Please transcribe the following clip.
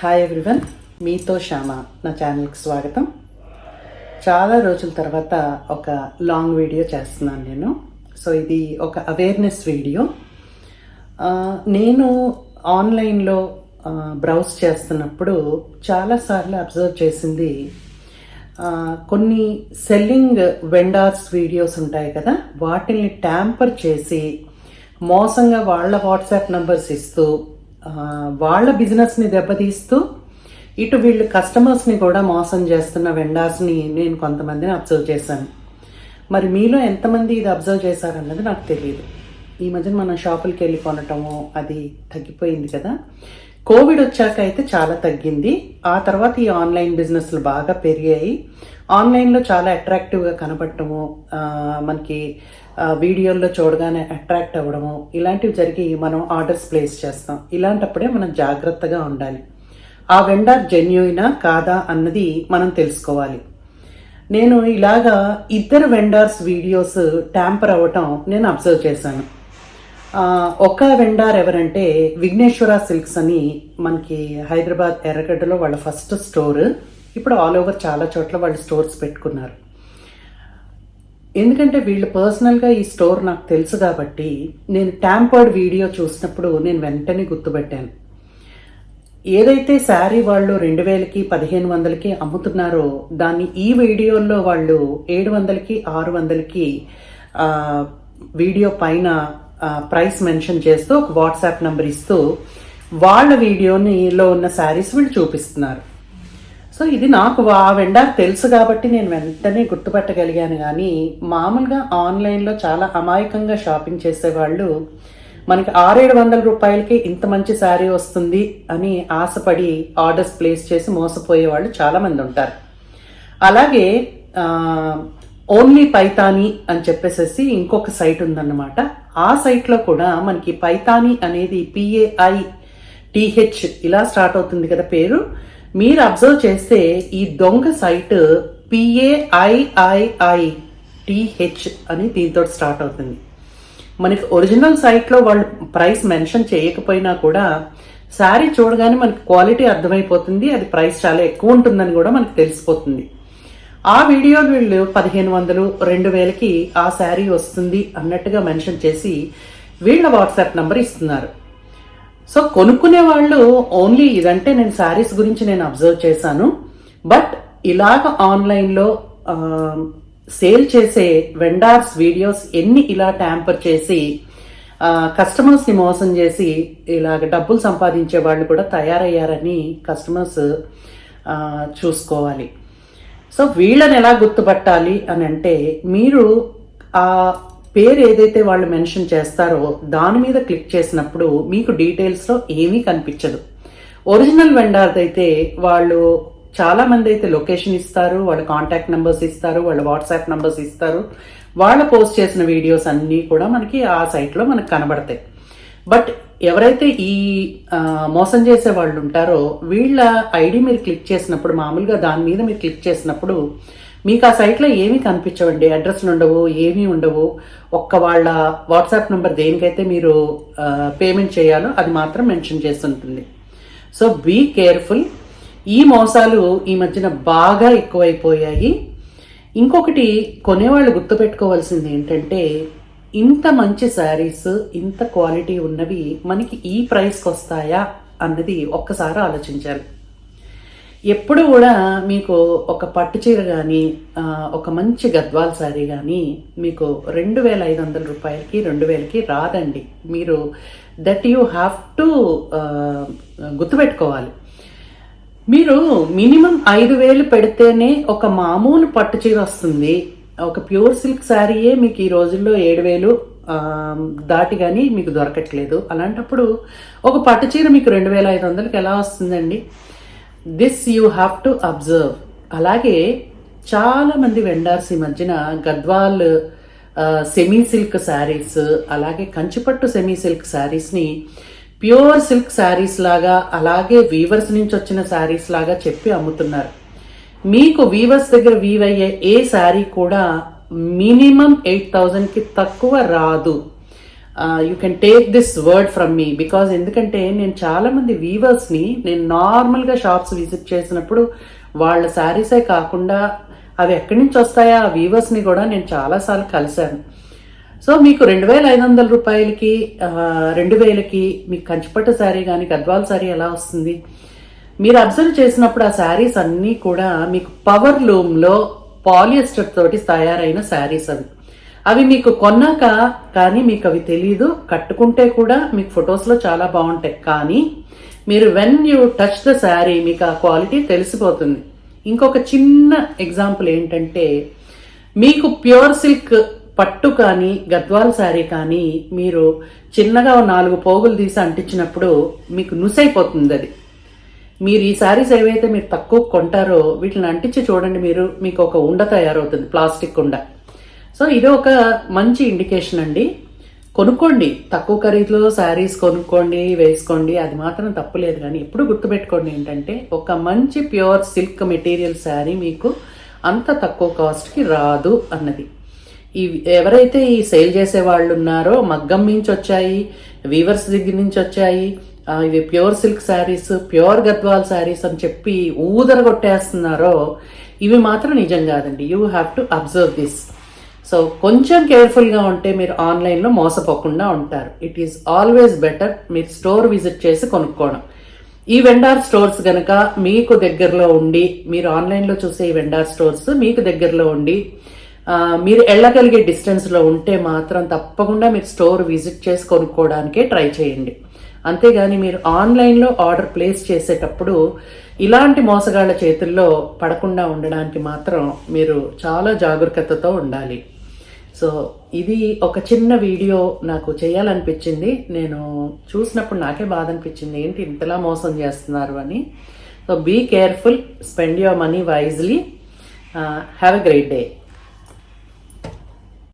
Hi everyone మీతో శ్యామ నా ఛానల్కి స్వాగతం. చాలా రోజుల తర్వాత ఒక లాంగ్ వీడియో చేస్తున్నాను నేను. సో ఇది ఒక అవేర్నెస్ వీడియో నేను ఆన్లైన్లో బ్రౌజ్ చేస్తున్నప్పుడు చాలాసార్లు అబ్జర్వ్ చేసింది కొన్ని సెల్లింగ్ వెండార్స్ వీడియోస్ ఉంటాయి కదా వాటిని ట్యాంపర్ చేసి మోసంగా వాళ్ళ వాట్సాప్ నంబర్స్ ఇస్తూ వాళ్ళ బిజినెస్ని దెబ్బతీస్తూ ఇటు వీళ్ళు కస్టమర్స్ని కూడా మోసం చేస్తున్న వెండార్స్ని నేను కొంతమందిని అబ్జర్వ్ చేశాను. మరి మీలో ఎంతమంది ఇది అబ్జర్వ్ చేశారన్నది నాకు తెలియదు. ఈ మధ్యన మనం షాపులకి వెళ్ళి కొనటము అది తగ్గిపోయింది కదా. కోవిడ్ వచ్చాక అయితే చాలా తగ్గింది. ఆ తర్వాత ఈ ఆన్లైన్ బిజినెస్లు బాగా పెరిగాయి. ఆన్లైన్లో చాలా అట్రాక్టివ్గా కనపడటము మనకి వీడియోల్లో చూడగానే అట్రాక్ట్ అవ్వడము ఇలాంటివి జరిగి మనం ఆర్డర్స్ ప్లేస్ చేస్తాం. ఇలాంటప్పుడే మనం జాగ్రత్తగా ఉండాలి. ఆ వెండర్ జెన్యుయినా కాదా అన్నది మనం తెలుసుకోవాలి. నేను ఇలాగా ఇద్దరు వెండర్స్ వీడియోస్ ట్యాంపర్ అవ్వటం నేను అబ్జర్వ్ చేశాను. ఒక వెండార్ ఎవరంటే విఘ్నేశ్వర సిల్క్స్ అని మనకి హైదరాబాద్ ఎర్రగడ్డలో వాళ్ళ ఫస్ట్ స్టోర్ ఇప్పుడు ఆల్ ఓవర్ చాలా చోట్ల వాళ్ళు స్టోర్స్ పెట్టుకున్నారు. ఎందుకంటే వీళ్ళు పర్సనల్గా ఈ స్టోర్ నాకు తెలుసు కాబట్టి నేను ట్యాంపర్డ్ వీడియో చూసినప్పుడు నేను వెంటనే గుర్తుపెట్టాను. ఏదైతే శారీ వాళ్ళు రెండు వేలకి పదిహేను వందలకి అమ్ముతున్నారో దాన్ని ఈ వీడియోల్లో వాళ్ళు ఏడు వందలకి ఆరు వందలకి వీడియో పైన ప్రైస్ మెన్షన్ చేస్తూ ఒక వాట్సాప్ నెంబర్ ఇస్తూ వాళ్ళ వీడియోనిలో ఉన్న శారీస్ వీళ్ళు చూపిస్తున్నారు. సో ఇది నాకు ఆ వెండార్ తెలుసు కాబట్టి నేను వెంటనే గుర్తుపట్టగలిగాను కానీ మామూలుగా ఆన్లైన్లో చాలా అమాయకంగా షాపింగ్ చేసేవాళ్ళు మనకి ఆరేడు వందల రూపాయలకి ఇంత మంచి శారీ వస్తుంది అని ఆశపడి ఆర్డర్స్ ప్లేస్ చేసి మోసపోయే వాళ్ళు చాలామంది ఉంటారు. అలాగే ఓన్లీ పైతాని అని చెప్పేసేసి ఇంకొక సైట్ ఉందన్నమాట. ఆ సైట్లో కూడా మనకి పైతాని అనేది పిఏఐ టిహెచ్ ఇలా స్టార్ట్ అవుతుంది కదా పేరు. మీరు అబ్జర్వ్ చేస్తే ఈ దొంగ సైట్ పిఏఐఐఐ టిహెచ్ అని దీంతో స్టార్ట్ అవుతుంది. మనకి ఒరిజినల్ సైట్లో వాళ్ళు ప్రైస్ మెన్షన్ చేయకపోయినా కూడా శారీ చూడగానే మనకి క్వాలిటీ అర్థమైపోతుంది అది ప్రైస్ చాలా ఎక్కువ ఉంటుందని కూడా మనకు తెలిసిపోతుంది. ఆ వీడియో వీళ్ళు పదిహేను వందలు రెండు వేలకి ఆ శారీ వస్తుంది అన్నట్టుగా మెన్షన్ చేసి వీళ్ళ వాట్సాప్ నంబర్ ఇస్తున్నారు. సో కొనుక్కునే వాళ్ళు ఓన్లీ ఇదంటే నేను శారీస్ గురించి నేను అబ్జర్వ్ చేశాను. బట్ ఇలాగ ఆన్లైన్లో సేల్ చేసే వెండార్స్ వీడియోస్ ఎన్ని ఇలా ట్యాంపర్ చేసి కస్టమర్స్ని మోసం చేసి ఇలాగ డబ్బులు సంపాదించే వాళ్ళు కూడా తయారయ్యారని కస్టమర్స్ చూసుకోవాలి. సో వీళ్ళని ఎలా గుర్తుపట్టాలి అని అంటే మీరు ఆ పేరు ఏదైతే వాళ్ళు మెన్షన్ చేస్తారో దాని మీద క్లిక్ చేసినప్పుడు మీకు డీటెయిల్స్లో ఏమీ కనిపించదు. ఒరిజినల్ వెండార్ది అయితే వాళ్ళు చాలా మంది అయితే లొకేషన్ ఇస్తారు వాళ్ళ కాంటాక్ట్ నెంబర్స్ ఇస్తారు వాళ్ళ వాట్సాప్ నెంబర్స్ ఇస్తారు. వాళ్ళ పోస్ట్ చేసిన వీడియోస్ అన్నీ కూడా మనకి ఆ సైట్లో మనకు కనబడతాయి. బట్ ఎవరైతే ఈ మోసం చేసే వాళ్ళు ఉంటారో వీళ్ళ ఐడి మీరు క్లిక్ చేసినప్పుడు మామూలుగా దాని మీద మీరు క్లిక్ చేసినప్పుడు మీకు ఆ సైట్లో ఏమీ కనిపించవండి? అడ్రస్లు ఉండవు ఏమీ ఉండవు. ఒక్క వాళ్ళ వాట్సాప్ నెంబర్ దేనికైతే మీరు పేమెంట్ చేయాలో అది మాత్రం మెన్షన్ చేస్తుంటుంది. సో బీ కేర్ఫుల్ ఈ మోసాలు ఈ మధ్యన బాగా ఎక్కువైపోయాయి. ఇంకొకటి కొనేవాళ్ళు గుర్తుపెట్టుకోవాల్సింది ఏంటంటే ఇంత మంచి శారీస్ ఇంత క్వాలిటీ ఉన్నవి మనకి ఈ ప్రైస్కి వస్తాయా అన్నది ఒక్కసారి ఆలోచించాలి. ఎప్పుడు కూడా మీకు ఒక పట్టు చీర కానీ ఒక మంచి గద్వాల్ శారీ కానీ మీకు రెండు వేల ఐదు వందల రూపాయలకి రెండు వేలకి రాదండి. మీరు దట్ యూ హ్యావ్ టు గుర్తుపెట్టుకోవాలి. మీరు మినిమం ఐదు వేలు పెడితేనే ఒక మామూలు పట్టు చీర వస్తుంది. ఒక ప్యూర్ సిల్క్ శారీయే మీకు ఈ రోజుల్లో ఏడు వేలు దాటి కానీ మీకు దొరకట్లేదు. అలాంటప్పుడు ఒక పట్టు చీర మీకు రెండు వేల ఐదు వందలకి ఎలా వస్తుందండి? This you have to observe అలాగే చాలామంది వెండార్స్ ఈ మధ్యన గద్వాల్ సెమీ సిల్క్ శారీస్ అలాగే కంచిపట్టు సెమీ సిల్క్ శారీస్ని ప్యూర్ సిల్క్ శారీస్ లాగా అలాగే వీవర్స్ నుంచి వచ్చిన శారీస్ లాగా చెప్పి అమ్ముతున్నారు. మీకు వీవర్స్ దగ్గర వీవ్ అయ్యే ఏ శారీ కూడా మినిమం ఎయిట్ థౌజండ్కి తక్కువ రాదు. You can take this word from me because ఎందుకంటే నేను చాలా మంది వీవర్స్ని నేను నార్మల్గా షాప్స్ విజిట్ చేసినప్పుడు వాళ్ళ శారీసే కాకుండా అవి ఎక్కడి నుంచి వస్తాయా? ఆ వీవర్స్ని కూడా నేను చాలాసార్లు కలిశాను. సో మీకు రెండు వేల ఐదు వందల రూపాయలకి uh, రెండు వేలకి మీకు కంచిపట్టు శారీ కానీ గద్వాల్ శారీ ఎలా వస్తుంది? మీరు అబ్జర్వ్ చేసినప్పుడు ఆ శారీస్ అన్నీ కూడా మీకు పవర్ లూమ్లో పాలియస్టర్ తోటి తయారైన శారీస్ అవి. అవి మీకు కొన్నాక కానీ మీకు అవి తెలీదు. కట్టుకుంటే కూడా మీకు ఫొటోస్లో చాలా బాగుంటాయి. కానీ మీరు when you touch the sari మీకు ఆ క్వాలిటీ తెలిసిపోతుంది. ఇంకొక చిన్న ఎగ్జాంపుల్ ఏంటంటే మీకు ప్యూర్ సిల్క్ పట్టు కానీ గద్వాల శారీ కానీ మీరు చిన్నగా నాలుగు పోగులు తీసి అంటించినప్పుడు మీకు నుసైపోతుంది అది. మీరు ఈ శారీస్ ఏవైతే మీరు తక్కువ కొంటారో వీటిని అంటించి చూడండి మీరు మీకు ఒక ఉండ తయారవుతుంది ప్లాస్టిక్ ఉండ. సో ఇది ఒక మంచి ఇండికేషన్ అండి. కొనుక్కోండి. తక్కువ ఖరీదులో శారీస్ కొనుక్కోండి వేసుకోండి. అది మాత్రం తప్పులేదు కానీ ఎప్పుడు గుర్తుపెట్టుకోండి ఏంటంటే ఒక మంచి ప్యూర్ సిల్క్ మెటీరియల్ శారీ మీకు అంత తక్కువ కాస్ట్కి రాదు అన్నది. ఈ ఎవరైతే ఈ సేల్ చేసే వాళ్ళు ఉన్నారో మగ్గం నుంచి వచ్చాయి వీవర్స్ దగ్గర నుంచి వచ్చాయి ఇవి pure silk saris pure Gadwal saris అని చెప్పి ఊదర కొట్టేస్తున్నారో ఇవి మాత్రం నిజం కాదండి. You have to observe this so కొంచెం కేర్ఫుల్గా ఉంటే మీరు ఆన్లైన్లో మోసపోకుండా ఉంటారు. ఇట్ ఈస్ ఆల్వేస్ బెటర్ మీరు స్టోర్ విజిట్ చేసి కొనుక్కోవడం. ఈ వెండార్ స్టోర్స్ గనక మీకు దగ్గరలో ఉండి మీరు ఆన్లైన్లో చూసే ఈ వెండార్ స్టోర్స్ మీకు దగ్గరలో ఉండి మీరు వెళ్ళగలిగే డిస్టెన్స్లో ఉంటే మాత్రం తప్పకుండా మీరు స్టోర్ విజిట్ చేసి కొనుక్కోవడానికే ట్రై చేయండి. అంతేగాని మీరు ఆన్లైన్లో ఆర్డర్ ప్లేస్ చేసేటప్పుడు ఇలాంటి మోసగాళ్ళ చేతుల్లో పడకుండా ఉండడానికి మాత్రం మీరు చాలా జాగ్రత్తతో ఉండాలి. సో ఇది ఒక చిన్న వీడియో నాకు చేయాలనిపించింది. నేను చూసినప్పుడు నాకే బాధ అనిపించింది ఏంటి ఇంతలా మోసం చేస్తున్నారు? అని. So be careful spend your money wisely have a great day